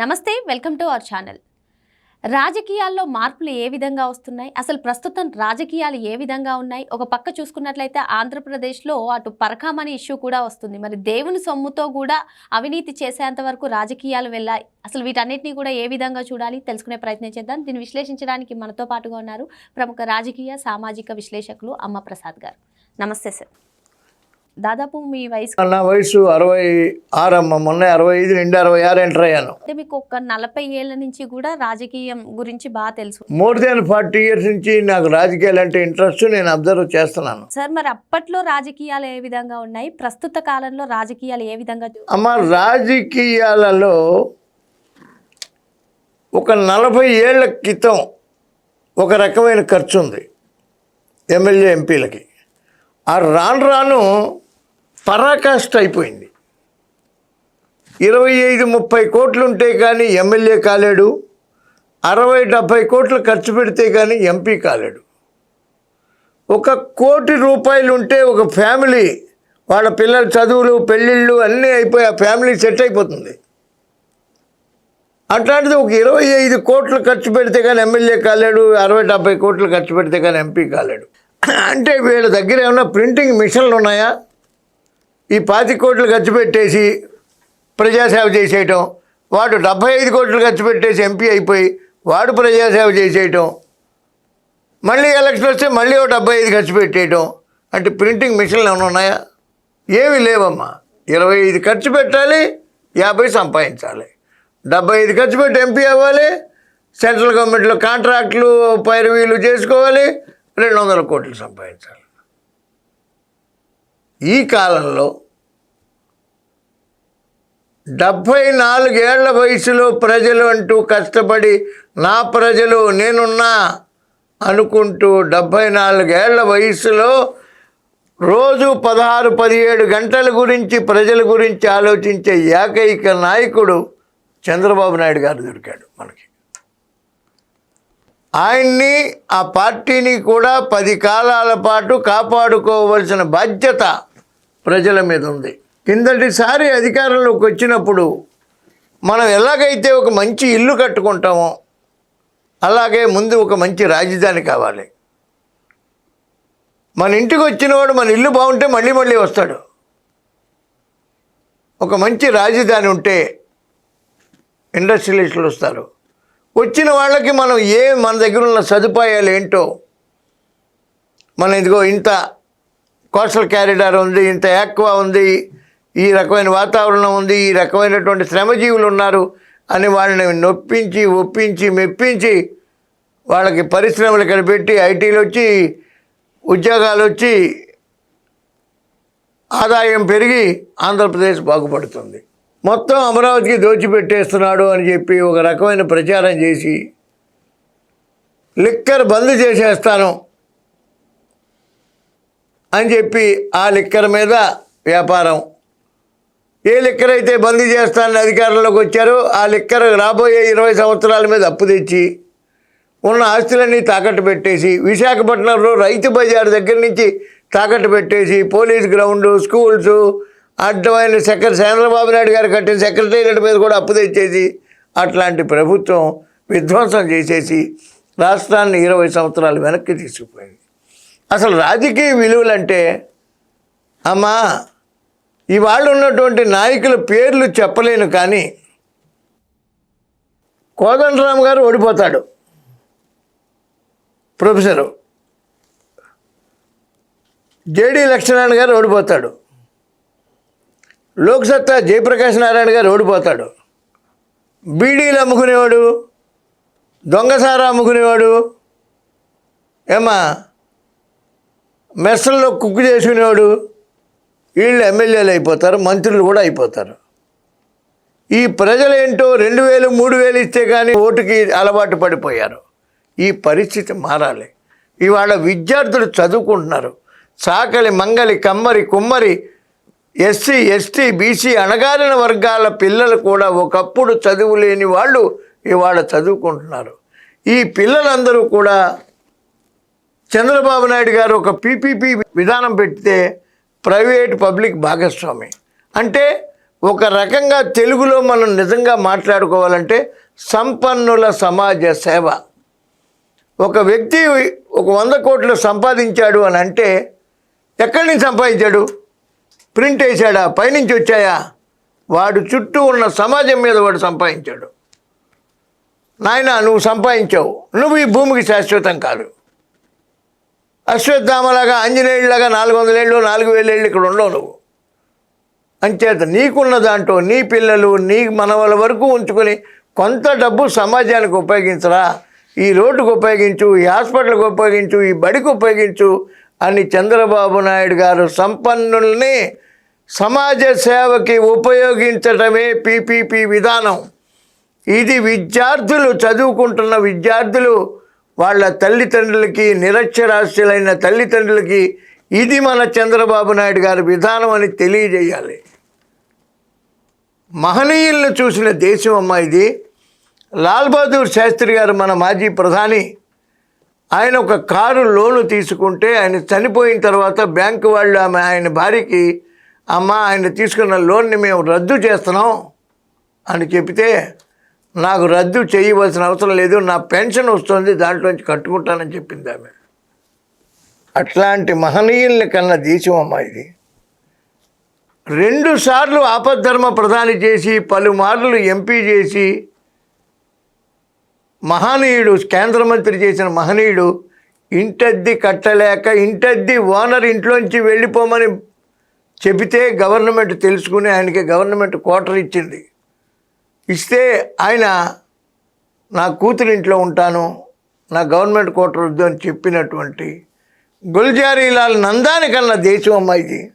నమస్తే welcome to our channel. రాజకీయాల్లో మార్పులు ఏ విధంగా వస్తున్నాయి? అసలు ప్రస్తుతం రాజకీయాలు ఏ విధంగా ఉన్నాయి? ఒక పక్క చూసుకున్నట్లయితే ఆంధ్రప్రదేశ్లో అటు పరకామణి ఇష్యూ కూడా వస్తుంది. మరి దేవుని సొమ్ముతో కూడా అవినీతి చేసేంత వరకు రాజకీయాలు వెళ్ళాయి. అసలు వీటన్నిటిని కూడా ఏ విధంగా చూడాలి? తెలుసుకునే ప్రయత్నం చేద్దాం. దీన్ని విశ్లేషించడానికి మనతో పాటుగా ఉన్నారు ప్రముఖ రాజకీయ సామాజిక విశ్లేషకులు అమ్మ ప్రసాద్ గారు. నమస్తే సార్. దాదాపు మీ వయసు నా వయసు అరవై ఆరమ్మ మొన్న అరవై ఐదు నిండి అరవై ఆరు ఎంటర్ అయ్యాను. అంటే మీకు ఒక నలభై ఏళ్ళ నుంచి కూడా రాజకీయం గురించి బాగా తెలుసు. మోర్ దెన్ ఫార్టీ ఇయర్స్ నుంచి నాకు రాజకీయాలు అంటే ఇంట్రెస్ట్ నేను అబ్జర్వ్ చేస్తున్నాను. సార్ మరి అప్పట్లో రాజకీయాలు ఏ విధంగా ఉన్నాయి? ప్రస్తుత కాలంలో రాజకీయాలు ఏ విధంగా అమ్మ రాజకీయాలలో ఒక నలభై ఏళ్ళ క్రితం ఒక రకమైన ఖర్చు ఉంది ఎమ్మెల్యే ఎంపీలకి. ఆ రాను రాను పరాకాష్ట అయిపోయింది. ఇరవై ఐదు ముప్పై కోట్లు ఉంటే కానీ ఎమ్మెల్యే కాలేడు. అరవై డెబ్భై కోట్లు ఖర్చు పెడితే కానీ ఎంపీ కాలేడు. ఒక కోటి రూపాయలు ఉంటే ఒక ఫ్యామిలీ వాళ్ళ పిల్లల చదువులు పెళ్ళిళ్ళు అన్నీ అయిపోయి ఆ ఫ్యామిలీ సెట్ అయిపోతుంది. అట్లాంటిది ఒక ఇరవై ఐదు కోట్లు ఖర్చు పెడితే కానీ ఎమ్మెల్యే కాలేడు అరవై డెబ్బై కోట్లు ఖర్చు పెడితే కానీ ఎంపీ కాలేడు. అంటే వీళ్ళ దగ్గర ఏమైనా ప్రింటింగ్ మిషన్లు ఉన్నాయా ఈ పాతి కోట్లు ఖర్చు పెట్టేసి ప్రజాసేవ చేసేయటం వాడు డెబ్బై ఐదు కోట్లు ఖర్చు పెట్టేసి ఎంపీ అయిపోయి వాడు ప్రజాసేవ చేసేయటం మళ్ళీ ఎలక్షన్ వస్తే మళ్ళీ ఒక డెబ్బై ఐదు ఖర్చు పెట్టేయటం అంటే ప్రింటింగ్ మిషన్లు ఏమైనా ఉన్నాయా? ఏమీ లేవమ్మా. ఇరవై ఐదు ఖర్చు పెట్టాలి యాభై సంపాదించాలి. డెబ్బై ఐదు ఖర్చు పెట్టి ఎంపీ అవ్వాలి సెంట్రల్ గవర్నమెంట్లో కాంట్రాక్టులు పైరవీలు చేసుకోవాలి రెండు వందల కోట్లు సంపాదించాలి. ఈ కాలంలో డెబ్భై నాలుగేళ్ళ వయసులో ప్రజలు అంటూ కష్టపడి నా ప్రజలు నేనున్నా అనుకుంటూ డెబ్భై నాలుగేళ్ళ వయసులో రోజు పదహారు పదిహేడు గంటల గురించి ప్రజల గురించి ఆలోచించే ఏకైక నాయకుడు చంద్రబాబు నాయుడు గారు దొరికాడు మనకి. ఆయన్ని ఆ పార్టీని కూడా పది కాలాల పాటు కాపాడుకోవలసిన బాధ్యత ప్రజల మీద ఉంది. కిందటిసారి అధికారంలోకి వచ్చినప్పుడు మనం ఎలాగైతే ఒక మంచి ఇల్లు కట్టుకుంటామో అలాగే ముందు ఒక మంచి రాజధాని కావాలి. మన ఇంటికి వచ్చినవాడు మన ఇల్లు బాగుంటే మళ్ళీ మళ్ళీ వస్తాడు. ఒక మంచి రాజధాని ఉంటే ఇండస్ట్రియలిస్టులు వస్తారు. వచ్చిన వాళ్ళకి మనం ఏ మన దగ్గర ఉన్న సదుపాయాలు ఏంటో మన ఇదిగో ఇంత కోస్టల్ క్యారిడార్ ఉంది ఇంత యాక్వా ఉంది ఈ రకమైన వాతావరణం ఉంది ఈ రకమైనటువంటి శ్రమజీవులు ఉన్నారు అని వాళ్ళని నొప్పించి ఒప్పించి మెప్పించి వాళ్ళకి పరిశ్రమలు ఇక్కడ పెట్టి ఐటీలు వచ్చి ఉద్యోగాలు వచ్చి ఆదాయం పెరిగి ఆంధ్రప్రదేశ్ బాగుపడుతుంది. మొత్తం అమరావతికి దోచిపెట్టేస్తున్నాడు అని చెప్పి ఒక రకమైన ప్రచారం చేసి లిక్కర్ బంద్ చేసేస్తాను. అని చెప్పి ఆ లిక్కర్ మీద వ్యాపారం. ఏ లిక్కర్ అయితే బంద్ చేస్తానని అధికారంలోకి వచ్చారో ఆ లిక్కర్ రాబోయే ఇరవై సంవత్సరాల మీద అప్పు తెచ్చి ఉన్న ఆస్తులన్నీ తాకట్టు పెట్టేసి విశాఖపట్నంలో రైతు బజార్ దగ్గర నుంచి తాకట్టు పెట్టేసి పోలీస్ గ్రౌండ్ స్కూల్స్ అడ్డమైన సెక్రటరీ చంద్రబాబు నాయుడు గారు కట్టిన సెక్రటేరియట్ మీద కూడా అప్పు తెచ్చేసి అట్లాంటి ప్రభుత్వం విధ్వంసం చేసేసి రాష్ట్రాన్ని ఇరవై సంవత్సరాలు వెనక్కి తీసుకుపోయింది. అసలు రాజకీయ విలువలంటే అమ్మా ఇవాళ ఉన్నటువంటి నాయకుల పేర్లు చెప్పలేను కానీ కోదండరామ్ గారు ఓడిపోతాడు. ప్రొఫెసరు. జేడి లక్ష్మీనారాయణ గారు ఓడిపోతాడు. లోక్సత్తా జయప్రకాష్ నారాయణ గారు ఓడిపోతాడు. బీడీలు అమ్ముకునేవాడు దొంగసారా అమ్ముకునేవాడు ఏమా మెస్సల్లో కుక్ చేసుకునేవాడు వీళ్ళు ఎమ్మెల్యేలు అయిపోతారు మంత్రులు కూడా అయిపోతారు. ఈ ప్రజలేంటో రెండు వేలు మూడు వేలు ఇస్తే కానీ ఓటుకి అలవాటు పడిపోయారు. ఈ పరిస్థితి మారాలి. ఇవాళ విద్యార్థులు చదువుకుంటున్నారు. సాకలి మంగలి కమ్మరి కుమ్మరి ఎస్సీ ఎస్టీ బీసీ అణగారిన వర్గాల పిల్లలు కూడా ఒకప్పుడు చదువు లేని వాళ్ళు ఇవాళ చదువుకుంటున్నారు. ఈ పిల్లలందరూ కూడా చంద్రబాబు నాయుడు గారు ఒక పీపీపీ విధానం పెడితే ప్రైవేట్ పబ్లిక్ భాగస్వామి. అంటే ఒక రకంగా తెలుగులో మనం నిజంగా మాట్లాడుకోవాలంటే సంపన్నుల సమాజ సేవ. ఒక వ్యక్తి ఒక వంద కోట్లు సంపాదించాడు అని అంటే ఎక్కడి నుంచి సంపాదించాడు? ప్రింట్ వేసాడా? పైనుంచి వచ్చాయా? వాడు చుట్టూ ఉన్న సమాజం మీద వాడు సంపాదించాడు. నాయన నువ్వు సంపాదించావు. నువ్వు ఈ భూమికి శాశ్వతం కాదు. అశ్వత్థామలాగా ఆంజనేయుడిలాగా నాలుగు వందలేళ్ళు నాలుగు వేలేళ్ళు ఇక్కడ ఉండవు నువ్వు. అంచేత నీకున్న దాంట్లో నీ పిల్లలు నీ మనవల వరకు ఉంచుకొని కొంత డబ్బు సమాజానికి ఉపయోగించరా ఈ రోడ్డుకు ఉపయోగించు ఈ హాస్పిటల్కి ఉపయోగించు ఈ బడికి ఉపయోగించు అని చంద్రబాబు నాయుడు గారు సంపన్నుల్ని సమాజ సేవకి ఉపయోగించడమే పీపీపీ విధానం. ఇది విద్యార్థులు చదువుకుంటున్న విద్యార్థులు వాళ్ళ తల్లిదండ్రులకి నిరక్షరాస్యులైన తల్లిదండ్రులకి ఇది మన చంద్రబాబు నాయుడు గారి విధానం అని తెలియజేయాలి. మహనీయులను చూసిన దేశం అమ్మ ఇది. లాల్ బహదూర్ శాస్త్రి గారు మన మాజీ ప్రధాని. ఆయన ఒక కారు లోను తీసుకుంటే ఆయన చనిపోయిన తర్వాత బ్యాంకు వాళ్ళు ఆమె ఆయన భార్యకి అమ్మ ఆయన తీసుకున్న లోన్ని మేము రద్దు చేస్తున్నాం అని చెప్తే నాకు రద్దు చేయవలసిన అవసరం లేదు నా పెన్షన్ వస్తుంది దాంట్లోంచి కట్టుకుంటానని చెప్పింది ఆమె. అట్లాంటి మహనీయుల్ని కన్న దేశం అమ్మ ఇది రెండుసార్లు ఆపద్ధర్మ ప్రధాని చేసి పలుమార్లు ఎంపీ చేసి మహనీయుడు కేంద్ర మంత్రి చేసిన మహనీయుడు ఇంటద్ది కట్టలేక ఇంటద్ది ఓనర్ ఇంట్లోంచి వెళ్ళిపోమని చెబితే గవర్నమెంట్ తెలుసుకుని ఆయనకి గవర్నమెంట్ క్వార్టర్ ఇచ్చింది. ఇస్తే ఆయన నా కూతురు ఇంట్లో ఉంటాను నా గవర్నమెంట్ క్వార్టర్ వద్దు అని చెప్పినటువంటి గుల్జారీలాల్ నందాని కన్నా దేశం అమ్మ ఇది.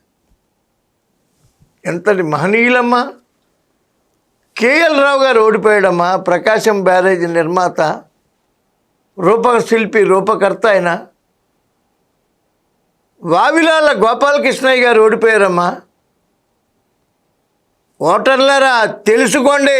ఎంతటి మహనీయులమ్మా. కేఎల్ రావు గారు ఓడిపోయాడమ్మా ప్రకాశం బ్యారేజ్ నిర్మాత రూపశిల్పి రూపకర్త ఆయన. వావిలాల గోపాలకృష్ణయ్య గారు ఓడిపోయారమ్మా. ఓటర్లరా తెలుసుకోండి.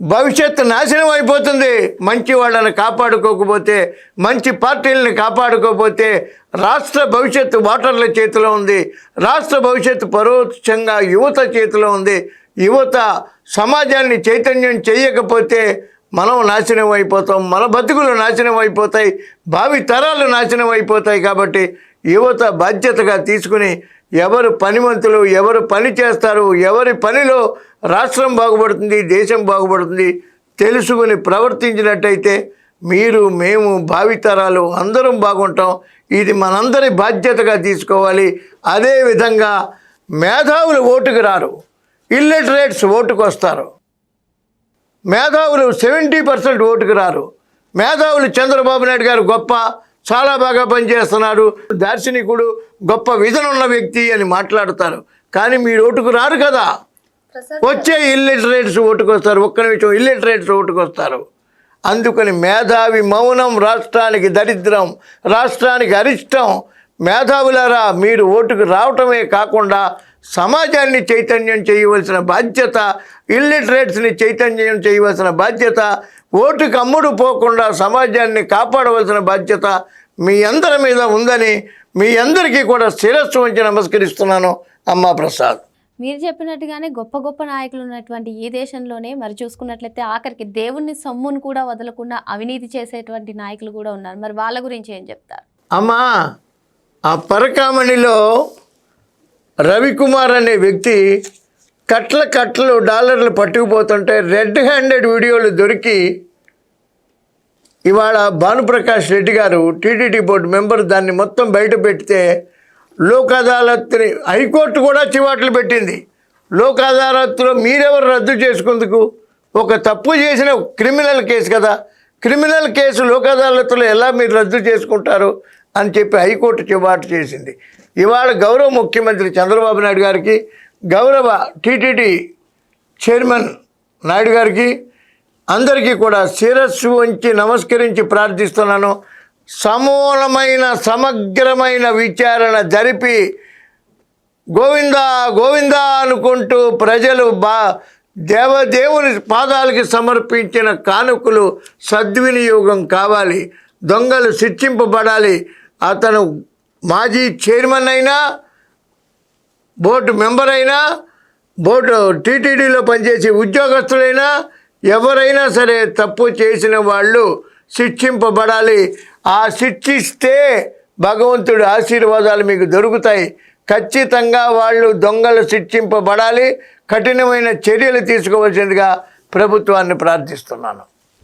భవిష్యత్తు నాశనం అయిపోతుంది. మంచి వాళ్ళని కాపాడుకోకపోతే మంచి పార్టీలను కాపాడుకోకపోతే రాష్ట్ర భవిష్యత్తు ఓటర్ల చేతిలో ఉంది. రాష్ట్ర భవిష్యత్తు పరోక్షంగా యువత చేతిలో ఉంది. యువత సమాజాన్ని చైతన్యం చేయకపోతే మనం నాశనం అయిపోతాం. మన బతుకులు నాశనం అయిపోతాయి. భావి తరాలు నాశనం అయిపోతాయి కాబట్టి యువత బాధ్యతగా తీసుకుని ఎవరు పనిమంతులు ఎవరు పని చేస్తారు ఎవరి పనిలో రాష్ట్రం బాగుపడుతుంది దేశం బాగుపడుతుంది తెలుసుకుని ప్రవర్తించినట్టయితే మీరు మేము భావితరాలు అందరం బాగుంటాం. ఇది మనందరి బాధ్యతగా తీసుకోవాలి. అదేవిధంగా మేధావులు ఓటుకు రారు. ఇల్లిటరేట్స్ ఓటుకు వస్తారు. మేధావులు సెవెంటీ పర్సెంట్ ఓటుకు రారు. మేధావులు చంద్రబాబు నాయుడు గారు గొప్ప చాలా బాగా పనిచేస్తున్నాడు. దార్శనికుడు గొప్ప విజన్ ఉన్న వ్యక్తి అని మాట్లాడతారు. కానీ మీరు ఓటుకు రారు కదా. వచ్చే ఇల్లిటరేట్స్ ఓటుకొస్తారు. ఒక్క నిమిషం ఇల్లిటరేట్స్ ఓటుకొస్తారు. అందుకని మేధావి మౌనం రాష్ట్రానికి దరిద్రం రాష్ట్రానికి అరిష్టం. మేధావులారా మీరు ఓటుకు రావటమే కాకుండా సమాజాన్ని చైతన్యం చేయవలసిన బాధ్యత ఇల్లిటరేట్స్ని చైతన్యం చేయవలసిన బాధ్యత ఓటుకు అమ్ముడు పోకుండా సమాజాన్ని కాపాడవలసిన బాధ్యత మీ అందరి మీద ఉందని మీ అందరికీ కూడా శిరస్సు వంచి నమస్కరిస్తున్నాను అమ్మా ప్రసాద్. మీరు చెప్పినట్టుగానే గొప్ప గొప్ప నాయకులు ఉన్నటువంటి ఈ దేశంలోనే మరి చూసుకున్నట్లయితే ఆఖరికి దేవుణ్ణి సొమ్మును కూడా వదలకుండా అవినీతి చేసేటువంటి నాయకులు కూడా ఉన్నారు. మరి వాళ్ళ గురించి ఏం చెప్తారు? అమ్మా ఆ పరకామణిలో రవికుమార్ అనే వ్యక్తి కట్ల కట్టలు డాలర్లు పట్టుకుపోతుంటే రెడ్ హ్యాండెడ్ వీడియోలు దొరికి ఇవాళ భానుప్రకాష్ రెడ్డి గారు టీటీడీ బోర్డు మెంబర్ దాన్ని మొత్తం బయట పెడితే లోక్ అదాలత్ని హైకోర్టు కూడా చివాట్లు పెట్టింది. లోక్ అదాలత్లో మీరెవరు రద్దు చేసుకుందుకు? ఒక తప్పు చేసిన క్రిమినల్ కేసు కదా. క్రిమినల్ కేసు లోక్ అదాలత్లో ఎలా మీరు రద్దు చేసుకుంటారు అని చెప్పి హైకోర్టు చివాటు చేసింది. ఇవాళ గౌరవ ముఖ్యమంత్రి చంద్రబాబు నాయుడు గారికి గౌరవ టీటీడీ చైర్మన్ నాయుడు గారికి అందరికీ కూడా శిరస్సు వంచి నమస్కరించి ప్రార్థిస్తున్నాను. సమూలమైన సమగ్రమైన విచారణ జరిపి గోవిందా గోవిందా అనుకుంటూ ప్రజలు బా దేవదేవుని పాదాలకి సమర్పించిన కానుకలు సద్వినియోగం కావాలి. దొంగలు శిక్షింపబడాలి. అతను మాజీ చైర్మన్ అయినా బోర్డు మెంబర్ అయినా బోర్డు టీటీడీలో పనిచేసే ఉద్యోగస్తులైనా ఎవరైనా సరే తప్పు చేసిన వాళ్ళు శిక్షింపబడాలి. ఆ శిక్షిస్తే భగవంతుడి ఆశీర్వాదాలు మీకు దొరుకుతాయి. ఖచ్చితంగా వాళ్ళు దొంగలు శిక్షింపబడాలి. కఠినమైన చర్యలు తీసుకోవాల్సిందిగా ప్రభుత్వాన్ని ప్రార్థిస్తున్నాను.